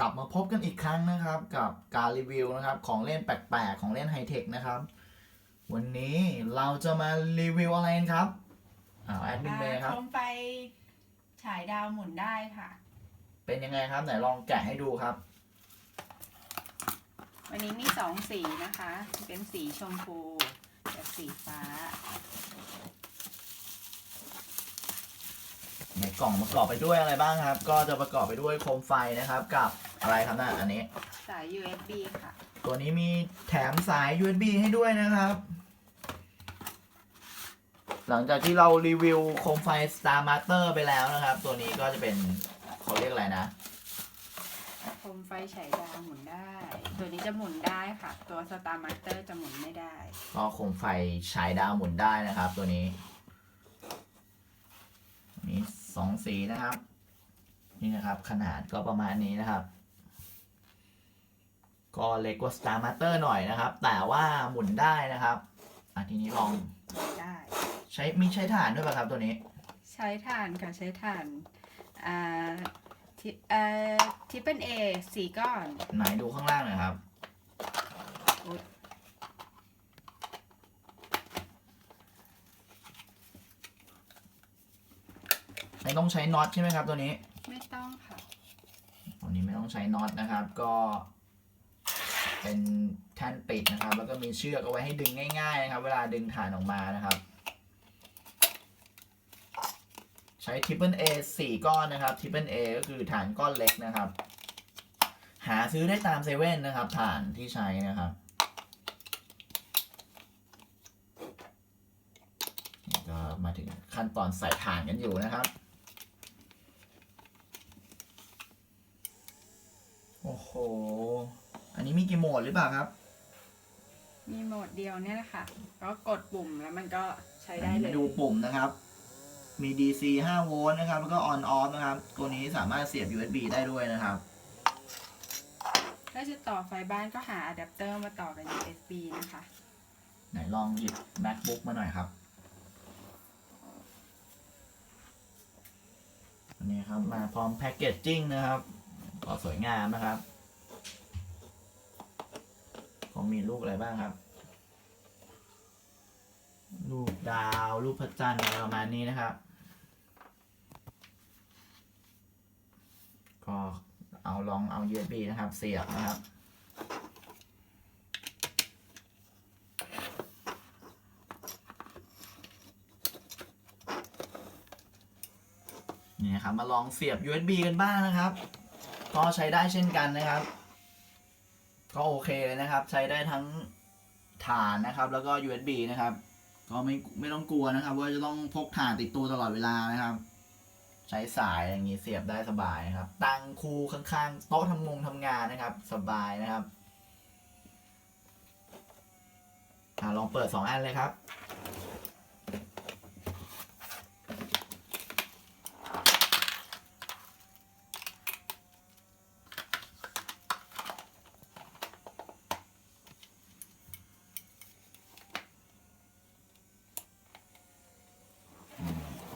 กลับมาพบกันอีกครั้งนะครับ กับการรีวิวนะครับ ของเล่นแปลกๆ ของเล่นไฮเทคนะครับ วันนี้เราจะมารีวิวอะไรกันครับอ้าวแอดมินเมย์ครับโคมไฟฉายดาวหมุนได้ค่ะ เป็นยังไงครับไหนลองแกะให้ดูครับ วันนี้มีสองสีนะคะ เป็นสีชมพูกับสีฟ้า ในกล่องประกอบไปด้วยอะไรบ้างครับ ก็จะประกอบไปด้วยโคมไฟนะครับกับอะไรครับน่ะอันนี้ สาย USB ค่ะ ตัวนี้มีแถมสาย USB ให้ด้วยนะครับ หลังจากที่เรารีวิวโคมไฟ Star Master ไปแล้วนะครับ ตัวนี้ก็จะเป็นเขาเรียกอะไรนะ โคมไฟฉายดาวหมุนได้ ตัวนี้จะหมุนได้ค่ะ ตัว Star Master จะหมุนไม่ได้ ก็โคมไฟฉายดาวหมุนได้นะครับ ตัวนี้มี สองสีนะครับ นี่นะครับ ขนาดก็ประมาณนี้นะครับ ก็เล็กกว่า Star Master หน่อยนะครับ แต่ว่าหมุนได้นะครับอะทีนี้ลองได้ใช้มีใช้ถ่านด้วยป่ะครับตัวนี้ ใช้ถ่านค่ะใช้ถ่านอ่าทิเอ่อทิปเปิลเอสีก้อน ไหนดูข้างล่างหน่อยครับอุ๊ย ไม่ต้องใช้น็อตใช่ไหมครับตัวนี้ ไม่ต้องค่ะ ตัวนี้ไม่ต้องใช้น็อตนะครับ ก็ เป็นแท่นปิดนะครับ แล้วก็มีเชือกเอาไว้ให้ดึงง่ายๆนะครับ เวลาดึงฐานออกมานะครับ ใช้ Triple A สี่ก้อนนะครับ Triple A ก็คือฐานก้อนเล็กนะครับ หาซื้อได้ตามเซเว่นนะครับ ฐานที่ใช้นะครับนี่ก็มาถึงขั้นตอนใส่ฐานกันอยู่นะครับ โอ้โห อันนี้มีกี่โหมดหรือเปล่าครับ มีโหมดเดียวเนี่ยแหละค่ะ ก็กดปุ่มแล้วมันก็ใช้อันได้นี้เลไปยดูปุ่มนะครับ มี DC 5 โวลต์นะครับ แล้วก็ on off นะครับ ตัวนี้สามารถเสียบ USB ได้ด้วยนะครับ ถ้าจะต่อไฟบ้านก็หาอะแดปเตอร์มาต่อกับ USB นะคะ ไหนลองหยิบ MacBook มาหน่อยครับ อันนี้ครับ มาพร้อมแพคเกจจิ้งนะครับ ก็สวยงามนะครับก็มีรูปอะไรบ้างครับรูปดาวรูปพระจันทร์อะไรประมาณนี้นะครับ ก็เอาลองเอา USB นะครับ เสียบนะครับนี่ครับมาลองเสียบ USB กันบ้างนะครับ ก็ใช้ได้เช่นกันนะครับ ก็โอเคเลยนะครับ ใช้ได้ทั้งฐานนะครับ แล้วก็ USB นะครับ ก็ไม่ไม่ต้องกลัวนะครับ ว่าจะต้องพกฐานติดตัวตลอดเวลานะครับ ใช้สายอย่างนี้เสียบได้สบายนะครับ ตั้งคูข้างๆโต๊ะทำงงทำงานนะครับ สบายนะครับอ่าลองเปิดสองอันเลยครับ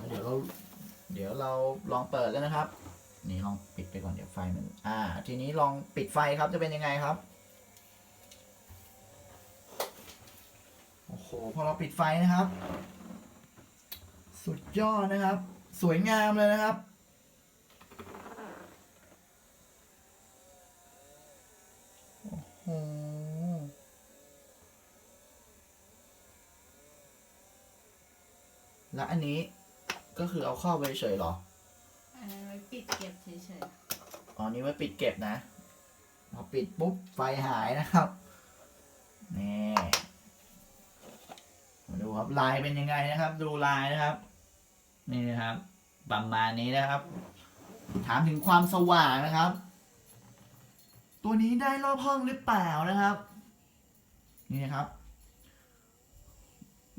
เดี๋ยวเรา เดี๋ยวเราลองเปิดแล้วนะครับ นี่ลองปิดไปก่อนเดี๋ยวไฟมันอ่า ทีนี้ลองปิดไฟครับจะเป็นยังไงครับโอ้โหพอเราปิดไฟนะครับ สุดยอดนะครับ สวยงามเลยนะครับ โอ้โห และอันนี้ก็คือ เอาเข้าไปเฉยเหรอ อันนั้นไว้ปิดเก็บเฉยอ๋อนี่ไว้ปิดเก็บนะพอปิดปุ๊บไฟหายนะครับนี่มาดูครับลายเป็นยังไงนะครับ ดูลายนะครับ นี่นะครับประมาณนี้นะครับ ถามถึงความสว่างนะครับ ตัวนี้ได้รอบห้องหรือเปล่านะครับ นี่นะครับ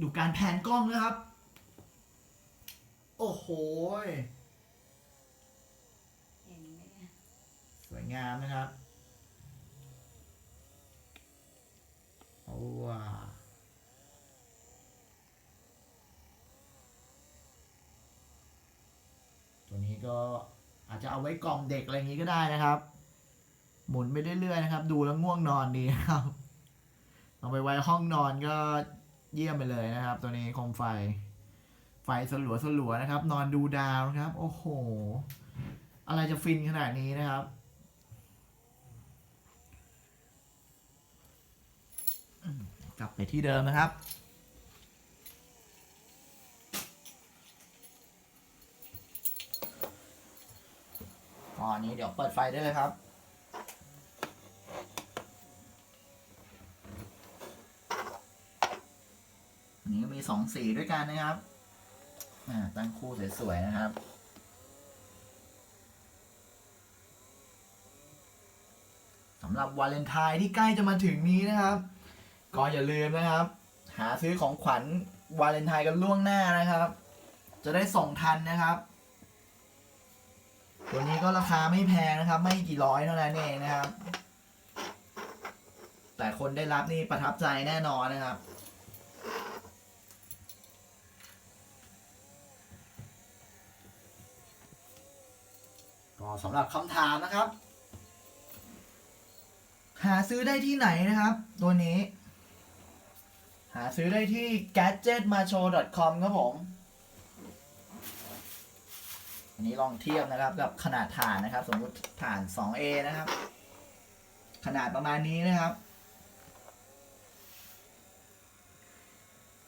ดูการแผนกล้องนะครับ โอ้โหๆเห็นไหมสวยงามนะครับโอ้ว้าตัวนี้ก็อาจจะเอาไว้กล่อมเด็กอะไรอย่างนี้ก็ได้นะครับ หมุนไปเรื่อยๆนะครับ ดูแล้วง่วงนอนดีนะครับ เอาไปไว้ห้องนอนก็เยี่ยมไปเลยนะครับ ตัวนี้โคมไฟ ไฟสลัวสลัวนะครับ นอนดูดาวนะครับ โอ้โห อะไรจะฟินขนาดนี้นะครับ กลับไปที่เดิมนะครับตอนนี้เดี๋ยวเปิดไฟได้เลยครับนนี้ก็มีสองสีด้วยกันนะครับ ตั้งคู่สวยๆนะครับ สำหรับวาเลนไทน์ที่ใกล้จะมาถึงนี้นะครับ ก็อย่าลืมนะครับ หาซื้อของขวัญวาเลนไทน์กันล่วงหน้านะครับ จะได้ส่งทันนะครับ ตัวนี้ก็ราคาไม่แพงนะครับ ไม่กี่ร้อยเท่านั้นเองนะครับ แต่คนได้รับนี่ประทับใจแน่นอนนะครับ สำหรับคำถามนะครับ หาซื้อได้ที่ไหนนะครับ ตัวนี้ หาซื้อได้ที่ gadgetmacho.com ครับผม อันนี้ลองเทียบนะครับกับขนาดฐานนะครับ สมมุติฐาน 2A นะครับ ขนาดประมาณนี้นะครับ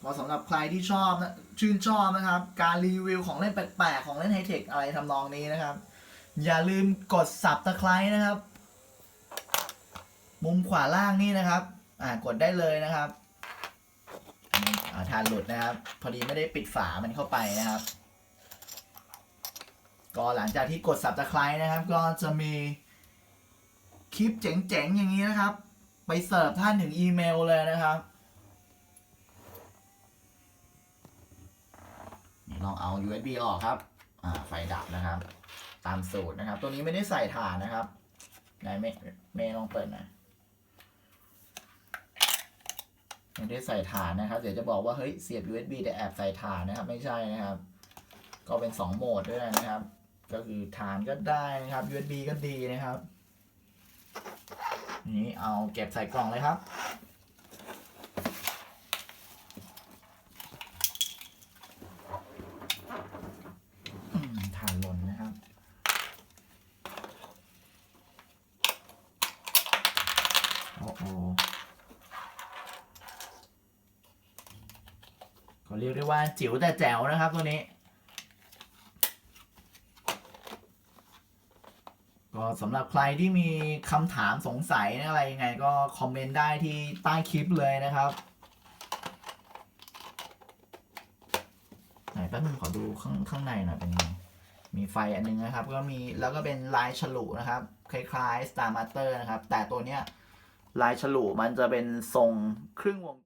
ก็สำหรับใครที่ชอบนะชื่นชอบนะครับ การรีวิวของเล่นแปลกๆ ของเล่นไฮเทคอะไรทำนองนี้นะครับ อย่าลืมกดสับตะไคร้นะครับ มุมขวาล่างนี่นะครับ อ่ากดได้เลยนะครับอ่าทานหลุดนะครับ พอดีไม่ได้ปิดฝามันเข้าไปนะครับ ก็หลังจากที่กด subscribe นะครับ ก็จะมีคลิปเจ๋งๆอย่างนี้นะครับ ไปเสิร์ฟท่านถึงอีเมลเลยนะครับนี่ลองเอา USB ออกครับ อ่า ไฟดับนะครับ ตามสูตรนะครับ ตัวนี้ไม่ได้ใส่ถ่านนะครับนเมเมย์ลองเปิดน่อยไม่ได้ใส่ถ่านนะครับ เดี๋ยวจะบอกว่าเฮ้ยเสียบ USB แต่แอบใส่ถ่านนะครับ ไม่ใช่นะครับ ก็เป็น 2 โหมดด้วยนะครับ ก็คือฐานก็ได้นะครับ USB ก็ดีนะครับ นี้เอาเก็บใส่กล่องเลยครับ อืมฐานหล่นนะครับ โอ้โหก็ เรียกได้ว่าจิ๋วแต่แจ๋วนะครับตัวนี้ ก็สำหรับใครที่มีคำถามสงสัยอะไรยังไงก็คอมเมนต์ได้ที่ใต้คลิปเลยนะครับไหนแป๊บนึงขอดูข้างข้างในหน่อยเป็นไงมีไฟอันนึงนะครับ ก็มีแล้วก็เป็นลายฉลุนะครับ คล้ายๆ Star Master นะครับ แต่ตัวเนี้ยลายฉลุมันจะเป็นทรงครึ่งวง